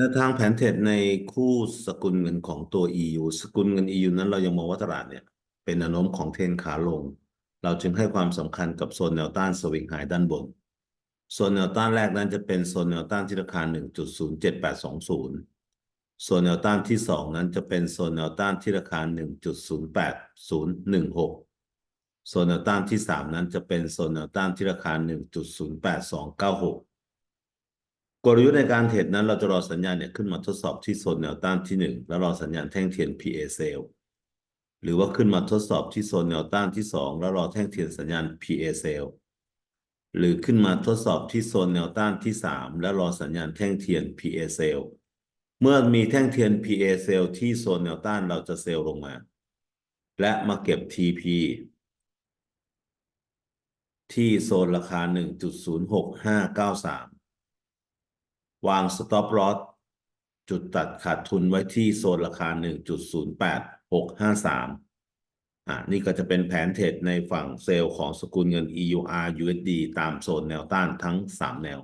แนวทางแผนเทรดในคู่สกุลเงินของตัว EU สกุลเงิน EU นั้นเรายังมองว่าตลาดเนี่ย เป็นแนวโน้มของเทรนขาลง เราจึงให้ความสำคัญกับโซนแนวต้านสวิงไฮด้านบน โซนแนวต้านแรกนั้นจะเป็นโซนแนวต้านที่ราคา 1.07820ส่วนแนวต้านที่สองนั้นจะเป็นโซนแนวต้านที่ราคา 1.08016 โซนแนวต้านที่สามนั้นจะเป็นโซนแนวต้านที่ราคา 1.08296 กลยุทธ์ในการเทรดนั้นเราจะรอสัญญาณเนี่ยขึ้นมาทดสอบที่โซนแนวต้านที่หนึ่งแล้วรอสัญญาณแท่งเทียน PA sell หรือว่าขึ้นมาทดสอบที่โซนแนวต้านที่สองแล้วรอแท่งเทียนสัญญาณ PA sell หรือขึ้นมาทดสอบที่โซนแนวต้านที่สามแล้วรอสัญญาณแท่งเทียน PA sell เมื่อมีแท่งเทียน PA sell ที่โซนแนวต้านเราจะเซลล์ลงมา และมาเก็บ TP ที่โซนราคา 1.06593 วาง stop loss จุดตัดขาดทุนไว้ที่โซนราคา 1.08653 อ่านี่ก็จะเป็นแผนเทรดในฝั่งเซลล์ของสกุลเงิน EUR USD ตามโซนแนวต้านทั้ง 3 แนว